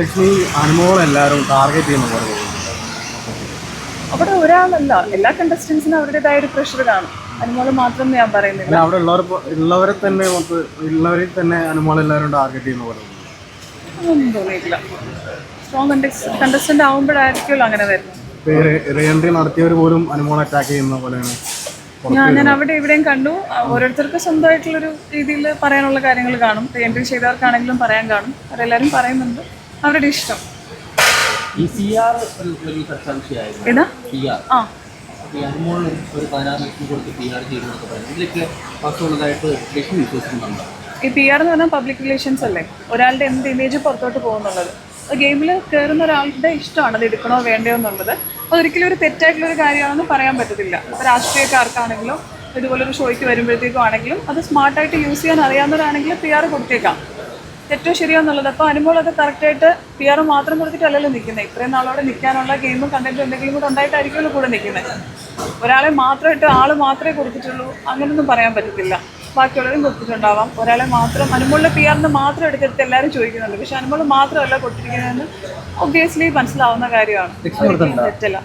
ലക്ഷ്മി എല്ലാവരും ടാർഗറ്റ് ചെയ്യുന്ന പോലെ അവിടെ ഒരാളല്ല. എല്ലാ കണ്ടസ്റ്റൻസിനും അവരുടേതായ ഒരു പ്രഷർ കാണും. അനുമോൾ മാത്രം ഞാൻ പറയുന്നില്ല. അവിടെ ഉള്ളവർ ഉള്ളവരെ തന്നെ ഉള്ളവരിൽ തന്നെ അനുമോൾ എല്ലാവരും ടാർഗറ്റ് ചെയ്യുന്ന പോലെ തോന്നുന്നു. അതൊന്നും തോന്നിയിട്ടില്ല. സ്ട്രോങ് കണ്ടസ്റ്റന്റ് ആവുമ്പോഴായിരിക്കുമല്ലോ അങ്ങനെ വരുന്നത്. റീഎൻട്രി നടത്തിയവർ പോലും അനുമോൾ അറ്റാക്ക് ചെയ്യുന്ന പോലെയാണ് ഞാൻ ഞാൻ അവിടെ ഇവിടെയും കണ്ടു. ഓരോരുത്തർക്ക് സ്വന്തമായിട്ടുള്ളൊരു രീതിയിൽ പറയാനുള്ള കാര്യങ്ങൾ കാണും. എൻട്രി ചെയ്തവർക്കാണെങ്കിലും പറയാൻ കാണും. അവരെല്ലാവരും പറയുന്നുണ്ട്. അവരുടെ ഇഷ്ടം. ഈ സി ആർ ഒരു ഏതാ പി ആർ ആ. ഈ അനുമോൾ ഒരു പതിനാറ് ലക്ഷം കൊടുത്ത് പി ആർ ചെയ്തു എന്നൊക്കെ പറയുന്നത് ഇതിലൊക്കെ വാസ്തവമുള്ളതായിട്ട് ലക്ഷ്മി വിശ്വസിക്കുന്നുണ്ടോ? ഈ പി ആർ എന്ന് പറഞ്ഞാൽ പബ്ലിക് റിലേഷൻസ് അല്ലേ? ഒരാളുടെ എന്ത് ഇമേജ് പുറത്തോട്ട് പോകുന്നുള്ളത്. ഗെയിമിൽ കയറുന്ന ഒരാളുടെ ഇഷ്ടമാണ്. അത് എടുക്കണോ വേണ്ടയോ എന്നുള്ളത്. അതൊരിക്കലും ഒരു തെറ്റായിട്ടുള്ള ഒരു കാര്യമാണെന്ന് പറയാൻ പറ്റത്തില്ല. ഇപ്പോൾ രാഷ്ട്രീയക്കാർക്കാണെങ്കിലും ഇതുപോലൊരു ഷോയ്ക്ക് വരുമ്പോഴത്തേക്കും ആണെങ്കിലും അത് സ്മാർട്ടായിട്ട് യൂസ് ചെയ്യാൻ അറിയാവുന്നവരാണെങ്കിലും പി ആർ കൊടുത്തേക്കാം. തെറ്റോ ശരിയോ എന്നുള്ളത് അപ്പോൾ അനുമോൾ അത് കറക്റ്റായിട്ട് പി ആർ മാത്രം കൊടുത്തിട്ടല്ലല്ലോ നിൽക്കുന്നത് ഇത്രയും നാളോടെ നിൽക്കാനുള്ള ഗെയിമും കണ്ടന്റും എന്തെങ്കിലും കൂടെ ഉണ്ടായിട്ടായിരിക്കുമല്ലോ കൂടെ നിൽക്കുന്നത് ഒരാളെ മാത്രമായിട്ട് ആൾ മാത്രമേ കൊടുത്തിട്ടുള്ളൂ. അങ്ങനെയൊന്നും പറയാൻ പറ്റത്തില്ല. ബാക്കിയുള്ളവരും കൊടുത്തിട്ടുണ്ടാവാം. ഒരാളെ മാത്രം അനുമോളിലെ പി ആറിന് മാത്രം എടുത്തെടുത്ത് എല്ലാവരും ചോദിക്കുന്നുണ്ട്. പക്ഷെ അനുമോൾ മാത്രമല്ല കൊടുത്തിരിക്കുന്നതെന്ന് ഒബ്വിയസ്ലി മനസ്സിലാവുന്ന കാര്യമാണ്. തെറ്റല്ല.